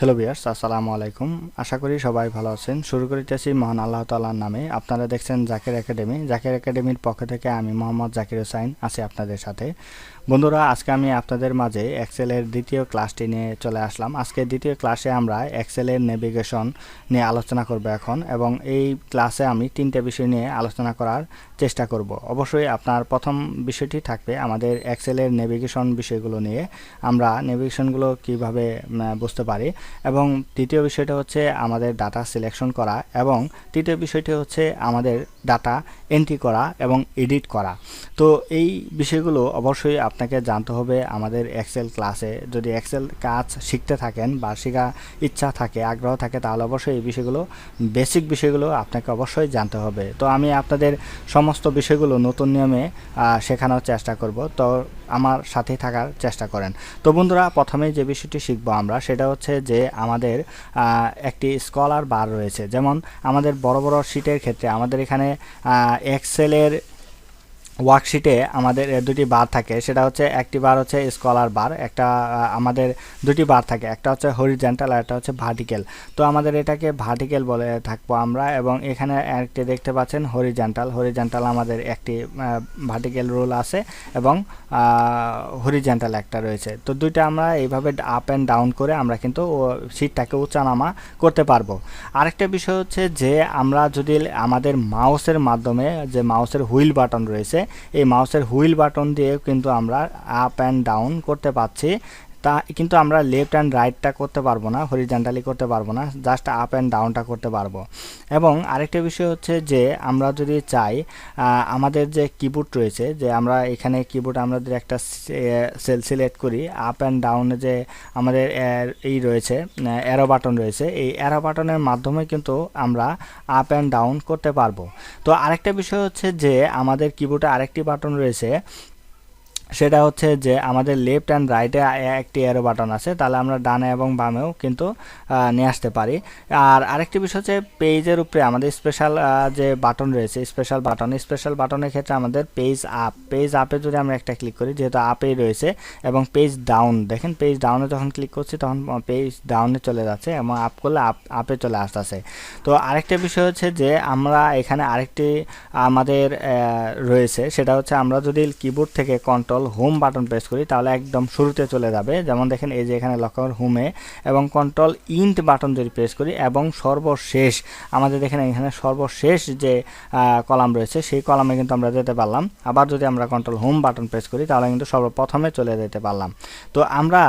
Hello বিয়ার্স আসসালামু আলাইকুম আশা করি সবাই ভালো আছেন শুরু করিতেছি মহান আল্লাহ তাল্লার নামে আপনারা দেখছেন জাকির একাডেমি জাকির একাডেমির পক্ষ থেকে আমি মোহাম্মদ জাকির হোসাইন আছি আপনাদের সাথে বন্ধুরা, আজকে আমি আপনাদের মাঝে এক্সেলের দ্বিতীয় ক্লাসটি নিয়ে চলে আসলাম। আজকে দ্বিতীয় ক্লাসে আমরা এক্সেলের নেভিগেশন নিয়ে আলোচনা করব এখন এবং এই ক্লাসে আমি তিনটে বিষয় নিয়ে আলোচনা করার চেষ্টা করব। অবশ্যই আপনার প্রথম বিষয়টি থাকবে আমাদের এক্সেলের নেভিগেশন বিষয়গুলো নিয়ে। আমরা নেভিগেশনগুলো কীভাবে বুঝতে পারি এবং তৃতীয় বিষয়টা হচ্ছে আমাদের ডাটা সিলেকশন করা এবং তৃতীয় বিষয়টি হচ্ছে আমাদের ডাটা এন্ট্রি করা এবং এডিট করা। তো এই বিষয়গুলো অবশ্যই আপনাকে জানতে হবে আমাদের এক্সেল ক্লাসে যদি এক্সেল কাজ শিখতে থাকেন বা শেখা ইচ্ছা থাকে, আগ্রহ থাকে, তাহলে অবশ্যই এই বিষয়গুলো বেসিক বিষয়গুলো আপনাকে অবশ্যই জানতে হবে। তো আমি আপনাদের সমস্ত বিষয়গুলো নতুন নিয়মে শেখানোর চেষ্টা করব। তো আমার সাথে থাকার চেষ্টা করেন। তো বন্ধুরা, প্রথমে যে বিষয়টি শিখব আমরা, সেটা হচ্ছে যে আমাদের একটি স্কলার বার রয়েছে। যেমন আমাদের বড় বড় শিটের ক্ষেত্রে আমাদের এখানে এক্সেলের ওয়ার্কশিটে আমাদের দুটি বার থাকে। সেটা হচ্ছে একটি বার হচ্ছে স্কলার বার একটা আমাদের দুটি বার থাকে। একটা হচ্ছে হরিজেন্টাল আর একটা হচ্ছে ভার্টিক্যাল তো আমাদের এটাকে ভার্টিক্যাল বলে থাকব আমরা এবং এখানে একটি দেখতে পাচ্ছেন হরিজেন্টাল হরিজেন্টাল আমাদের একটি ভার্টিক্যাল রুল আছে এবং হরিজেন্টাল একটা রয়েছে। তো দুইটা আমরা এইভাবে আপ অ্যান্ড ডাউন করে আমরা কিন্তু সিটটাকে উঁচানামা করতে পারব। আরেকটা বিষয় হচ্ছে যে আমরা যদি আমাদের মাউসের মাধ্যমে যে মাউসের হুইল বাটন রয়েছে এই মাউসের হুইল বাটন দিয়ে কিন্তু আমরা আপ অ্যান্ড ডাউন করতে পারছি। তা কিন্তু আমরা লেফট অ্যান্ড রাইটটা করতে পারব না হরিজেন্টালি করতে পারব না জাস্ট আপ অ্যান্ড ডাউনটা করতে পারব। এবং আরেকটা বিষয় হচ্ছে যে, আমরা যদি চাই আমাদের যে কিবোর্ড রয়েছে, যে আমরা এখানে কিবোর্ড আমাদের একটা সেল সিলেক্ট করি আপ অ্যান্ড ডাউনে যে আমাদের এই রয়েছে অ্যারো বাটন রয়েছে, এই অ্যারো বাটনের মাধ্যমে কিন্তু আমরা আপ অ্যান্ড ডাউন করতে পারব। তো আরেকটা বিষয় হচ্ছে যে, আমাদের কিবোর্ডে আরেকটি বাটন রয়েছে সেটা হচ্ছে যে আমাদের লেফট অ্যান্ড রাইটে একটি অ্যারো বাটন আছে, তাহলে আমরা ডানে এবং বামেও কিন্তু নিয়ে আসতে পারি। আর আরেকটি বিষয় হচ্ছে পেজের উপরে আমাদের স্পেশাল যে বাটন রয়েছে স্পেশাল বাটন স্পেশাল বাটনের ক্ষেত্রে আমাদের পেজ আপ পেজ আপে যদি আমরা একটা ক্লিক করি, যেহেতু আপেই রয়েছে, এবং পেজ ডাউন দেখেন পেজ ডাউনে যখন ক্লিক করছি, তখন পেজ ডাউনে চলে যাচ্ছে, এবং আপ করলে আপ আপে চলে আসতেছে। তো আরেকটা বিষয় হচ্ছে যে আমরা এখানে আরেকটি আমাদের রয়েছে, সেটা হচ্ছে আমরা যদি কিবোর্ড থেকে কন্ট্রোল হোম বাটন প্রেস করি, তাহলে একদম শুরুতে চলে যাবে। যেমন দেখেন, এই যে এখানে লক্ষ্য হোমে এবং কন্ট্রোল ইন্ট বাটন যদি প্রেস করি, এবং সর্বশেষ, আমাদের দেখেন এখানে সর্বশেষ যে কলাম রয়েছে, সেই কলামে কিন্তু আমরা যেতে পারলাম। আবার যদি আমরা কন্ট্রোল হোম বাটন প্রেস করি, তাহলে কিন্তু সর্বপ্রথমে চলে যেতে পারলাম। তো আমরা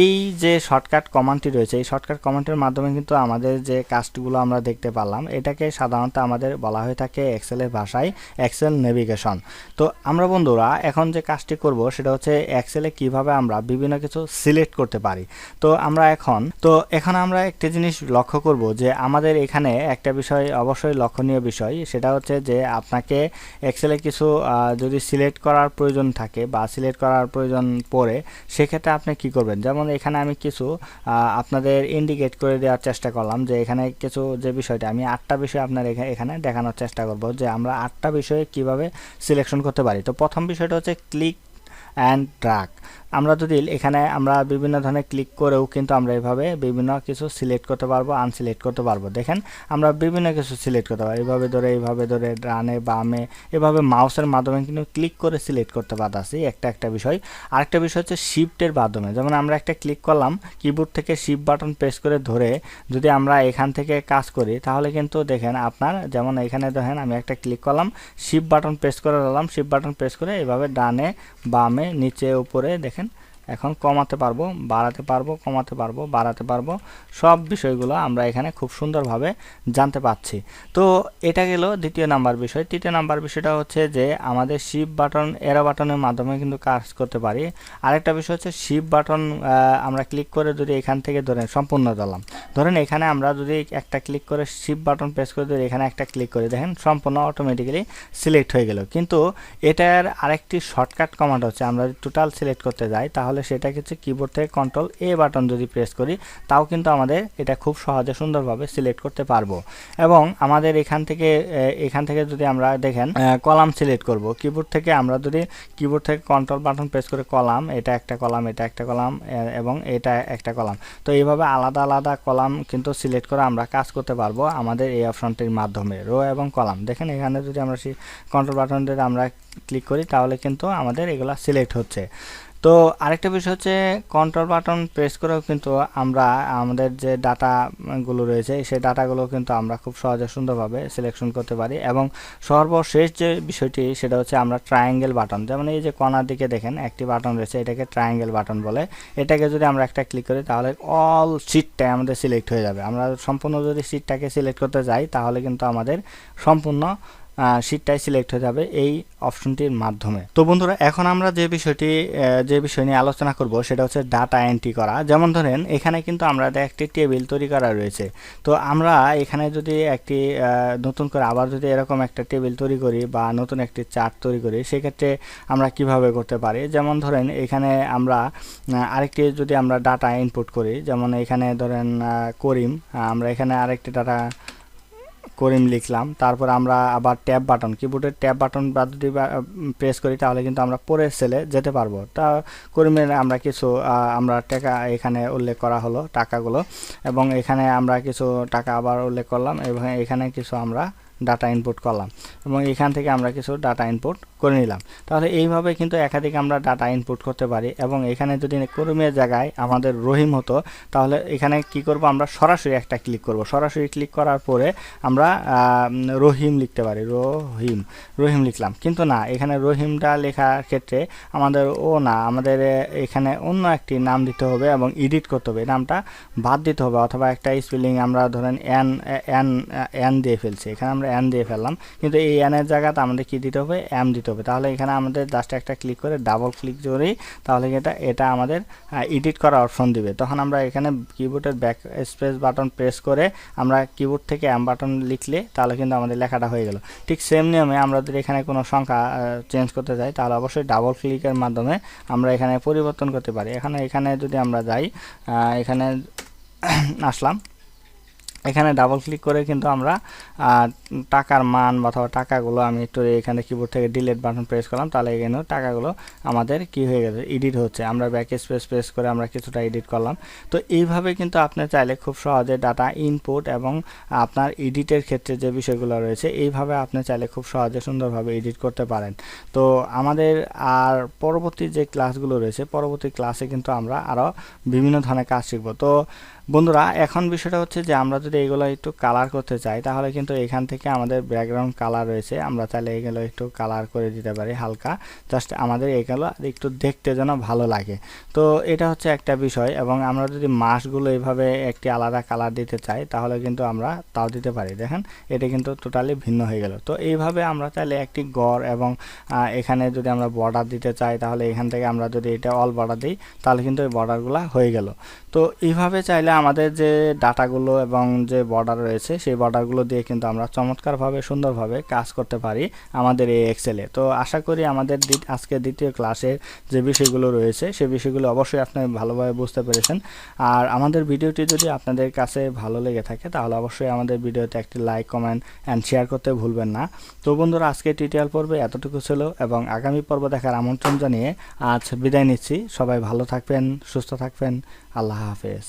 এই যে শর্টকাট কমান্ডটি রয়েছে, এই শর্টকাট কমান্ডের মাধ্যমে কিন্তু আমাদের যে কাজগুলো আমরা দেখতে পারলাম, এটাকে সাধারণত আমাদের বলা হয়ে থাকে এক্সেলের ভাষায় এক্সেল নেভিগেশন তো আমরা বন্ধুরা, এখন যে কাজটি করব সেটা হচ্ছে এক্সেলে কীভাবে আমরা বিভিন্ন কিছু সিলেক্ট করতে পারি। তো আমরা এখন, তো এখন আমরা একটা জিনিস লক্ষ্য করব যে আমাদের এখানে একটা বিষয় অবশ্যই লক্ষণীয় বিষয়, সেটা হচ্ছে যে আপনাকে এক্সেলে কিছু যদি সিলেক্ট করার প্রয়োজন থাকে বা সিলেক্ট করার প্রয়োজন পড়ে, সেক্ষেত্রে আপনি কি করবেন? যেমন এখানে আমি কিছু আপনাদের ইন্ডিকেট করে দেওয়ার চেষ্টা করলাম যে এখানে কিছু যে বিষয়টা, আমি আটটা বিষয় আপনার এখা- এখানে দেখানোর চেষ্টা করব যে আমরা আটটা বিষয়ে কীভাবে সিলেকশন করতে পারি। তো প্রথম বিষয়টা হচ্ছে ক্লিক অ্যান্ড ড্রাগ আমরা যদি এখানে আমরা বিভিন্ন ধরনের ক্লিক করেও কিন্তু আমরা এভাবে বিভিন্ন কিছু সিলেক্ট করতে পারব আনসিলেক্ট করতে পারব। দেখেন, আমরা বিভিন্ন কিছু সিলেক্ট করতে পারব এইভাবে ধরে এইভাবে ধরে, ডানে, বামে, এভাবে মাউসের মাধ্যমে কিন্তু ক্লিক করে সিলেক্ট করতে পারতাছি একটা একটা বিষয়। আরেকটা বিষয় হচ্ছে শিফটের মাধ্যমে। যেমন আমরা একটা ক্লিক করলাম কিবোর্ড থেকে শিফট বাটন প্রেস করে ধরে যদি আমরা এখান থেকে কাজ করি, তাহলে কিন্তু দেখেন আপনার, যেমন এখানে দেখেন আমি একটা ক্লিক করলাম শিফট বাটন প্রেস করে দিলাম শিফট বাটন প্রেস করে এভাবে ডানে, বামে নিচে উপরে দেখেন। এখন কমাতে পারব, বাড়াতে পারব, কমাতে পারব, বাড়াতে পারব। সব বিষয়গুলো আমরা এখানে খুব সুন্দরভাবে জানতে পাচ্ছি তো এটা গেল দ্বিতীয় নাম্বার বিষয়। তৃতীয় নাম্বার বিষয়টা হচ্ছে যে আমাদের শিপ বাটন এরা বাটনের মাধ্যমে কিন্তু কাজ করতে পারি। আরেকটা বিষয় হচ্ছে শিপ বাটন আমরা ক্লিক করে যদি এখান থেকে ধরেন সম্পূর্ণ দিলাম ধরেন এখানে আমরা যদি একটা ক্লিক করে শিপ বাটন প্রেস করে যদি এখানে একটা ক্লিক করে, দেখেন সম্পূর্ণ অটোমেটিক্যালি সিলেক্ট হয়ে গেল। কিন্তু এটার আরেকটি শর্টকাট কমান্ড হচ্ছে, আমরা টোটাল সিলেক্ট করতে যাই, তাহলে তাহলে সেটা হচ্ছে কিবোর্ড থেকে কন্ট্রোল এ বাটন যদি প্রেস করি, তাও কিন্তু আমাদের এটা খুব সহজে সুন্দরভাবে সিলেক্ট করতে পারব। এবং আমাদের এখান থেকে এখান থেকে যদি আমরা দেখেন কলাম সিলেক্ট করব। কিবোর্ড থেকে আমরা যদি কিবোর্ড থেকে কন্ট্রোল বাটন প্রেস করে কলাম, এটা একটা কলাম, এটা একটা কলাম এবং এটা একটা কলাম, তো এইভাবে আলাদা আলাদা কলাম কিন্তু সিলেক্ট করে আমরা কাজ করতে পারব আমাদের এই অপশনটির মাধ্যমে রো এবং কলাম। দেখেন এখানে যদি আমরা সেই কন্ট্রোল বাটন আমরা ক্লিক করি, তাহলে কিন্তু আমাদের এগুলা সিলেক্ট হচ্ছে। তো আরেকটা বিষয় হচ্ছে কন্ট্রোল বাটন প্রেস করেও কিন্তু আমরা আমাদের যে ডাটাগুলো রয়েছে, সেই ডাটাগুলো কিন্তু আমরা খুব সহজে সুন্দরভাবে সিলেকশন করতে পারি এবং সর্বশেষ যে বিষয়টি, সেটা হচ্ছে আমরা ট্রায়াঙ্গেল বাটন যেমন এই যে কর্নার দিকে দেখেন, একটি বাটন রয়েছে, এটাকে ট্রায়াঙ্গেল বাটন বলে। এটাকে যদি আমরা একটা ক্লিক করি, তাহলে অল সিটটাই আমাদের সিলেক্ট হয়ে যাবে। আমরা সম্পূর্ণ যদি সিটটাকে সিলেক্ট করতে যাই, তাহলে কিন্তু আমাদের সম্পূর্ণ সিটটাই সিলেক্ট হয়ে যাবে এই অপশনটির মাধ্যমে। তো বন্ধুরা, এখন আমরা যে বিষয়টি যে বিষয় নিয়ে আলোচনা করব সেটা হচ্ছে ডাটা এন্ট্রি করা। যেমন ধরেন, এখানে কিন্তু আমরা একটি টেবিল তৈরি করা রয়েছে। তো আমরা এখানে যদি একটি নতুন করে আবার যদি এরকম একটা টেবিল তৈরি করি বা নতুন একটি চার্ট তৈরি করি, সেক্ষেত্রে আমরা কীভাবে করতে পারি? যেমন ধরেন, এখানে আমরা আরেকটি যদি আমরা ডাটা ইনপুট করি, যেমন এখানে ধরেন করিম আমরা এখানে আরেকটি ডাটা করিম লিখলাম, তারপর আমরা আবার ট্যাব বাটন কিবোর্ডের ট্যাব বাটন বা যদি প্রেস করি, তাহলে কিন্তু আমরা পরের সেলে যেতে পারব। তা করিমের আমরা কিছু আমরা টাকা এখানে উল্লেখ করা হলো, টাকাগুলো, এবং এখানে আমরা কিছু টাকা আবার উল্লেখ করলাম, এবং এখানে কিছু আমরা ডাটা ইনপুট করলাম এবং এখান থেকে আমরা কিছু ডাটা ইনপুট করে নিলাম। তাহলে এইভাবে কিন্তু একাধিক আমরা ডাটা ইনপুট করতে পারি এবং এখানে যদি কর্মীর জায়গায় আমাদের রহিম হতো, তাহলে এখানে কি করব আমরা সরাসরি একটা ক্লিক করব। সরাসরি ক্লিক করার পরে আমরা রহিম লিখতে পারি। রহিম রহিম লিখলাম। কিন্তু না, এখানে রহিমটা লেখার ক্ষেত্রে আমাদের ও না, আমাদের এখানে অন্য একটি নাম দিতে হবে এবং এডিট করতে হবে। নামটা বাদ দিতে হবে অথবা একটা স্পেলিং আমরা ধরেন এন এন এন দিয়ে ফেলছি। এখানে আমরা এন দিয়ে ফেললাম। কিন্তু এই এনের জায়গাতে আমাদের কি দিতে হবে? এম দিতে হবে। তাহলে এখানে আমাদের জাস্ট একটা ক্লিক করে ডাবল ক্লিক করেই তাহলে এটা এটা আমাদের এডিট করা অপশন দিবে। তখন আমরা এখানে কিবোর্ডের ব্যাক স্পেস বাটন প্রেস করে আমরা কিবোর্ড থেকে এম বাটন লিখলে তাহলে কিন্তু আমাদের লেখাটা হয়ে গেল। ঠিক সেম নিয়মে আমরা যদি এখানে কোনো সংখ্যা চেঞ্জ করতে যাই, তাহলে অবশ্যই ডাবল ক্লিকের মাধ্যমে আমরা এখানে পরিবর্তন করতে পারি। এখানে এখানে যদি আমরা যাই এখানে আসলাম। এখানে ডাবল ক্লিক করে কিন্তু আমরা টাকার মান অথবা টাকাগুলো আমি একটু এখানে কিবোর্ড থেকে ডিলেট বাটন প্রেস করলাম, তাহলে এখানেও টাকাগুলো আমাদের কি হয়ে গেছে? এডিট হচ্ছে। আমরা ব্যাক স্পেস প্রেস করে আমরা কিছুটা এডিট করলাম। তো এইভাবে কিন্তু আপনি চাইলে খুব সহজে ডাটা ইনপুট এবং আপনার এডিটের ক্ষেত্রে যে বিষয়গুলো রয়েছে, এইভাবে আপনি চাইলে খুব সহজে সুন্দরভাবে এডিট করতে পারেন। তো আমাদের আর পরবর্তী যে ক্লাসগুলো রয়েছে, পরবর্তী ক্লাসে কিন্তু আমরা আরও বিভিন্ন ধরনের কাজ শিখব। তো বন্ধুরা, এখন বিষয়টা হচ্ছে যে আমরা যদি এগুলো একটু কালার করতে চাই, তাহলে কিন্তু এখান থেকে আমাদের ব্যাকগ্রাউন্ড কালার রয়েছে। আমরা তাহলে এগুলো একটু কালার করে দিতে পারি হালকা। জাস্ট আমাদের এগুলো একটু দেখতে যেন ভালো লাগে। তো এটা হচ্ছে একটা বিষয় এবং আমরা যদি মাসগুলো এইভাবে একটি আলাদা কালার দিতে চাই, তাহলে কিন্তু আমরা তাও দিতে পারি। দেখেন, এটা কিন্তু টোটালি ভিন্ন হয়ে গেল। তো এইভাবে আমরা তাহলে একটি গড় এবং এখানে যদি আমরা বর্ডার দিতে চাই, তাহলে এখান থেকে আমরা যদি এটা অল বর্ডার দিই, তাহলে কিন্তু এই বর্ডারগুলো হয়ে গেল। তো এইভাবে চাইলে আমাদের যে ডাটাগুলো এবং যে বর্ডার রয়েছে, সেই বর্ডারগুলো দিয়ে কিন্তু আমরা চমৎকারভাবে, সুন্দরভাবে কাজ করতে পারি আমাদের এই এক্সেলে তো আশা করি আমাদের আজকে দ্বিতীয় ক্লাসে যে বিষয়গুলো রয়েছে, সেই বিষয়গুলো অবশ্যই আপনি ভালোভাবে বুঝতে পেরেছেন। আর আমাদের ভিডিওটি যদি আপনাদের কাছে ভালো লেগে থাকে, তাহলে অবশ্যই আমাদের ভিডিওতে একটি লাইক কমেন্ট অ্যান্ড শেয়ার করতে ভুলবেন না। তো বন্ধুরা আজকে টিউটোরিয়াল পর্বে এতটুকু ছিল এবং আগামী পর্ব দেখার আমন্ত্রণ জানিয়ে আজ বিদায় নিচ্ছি। সবাই ভালো থাকবেন, সুস্থ থাকবেন। আল্লাহ হাফেজ।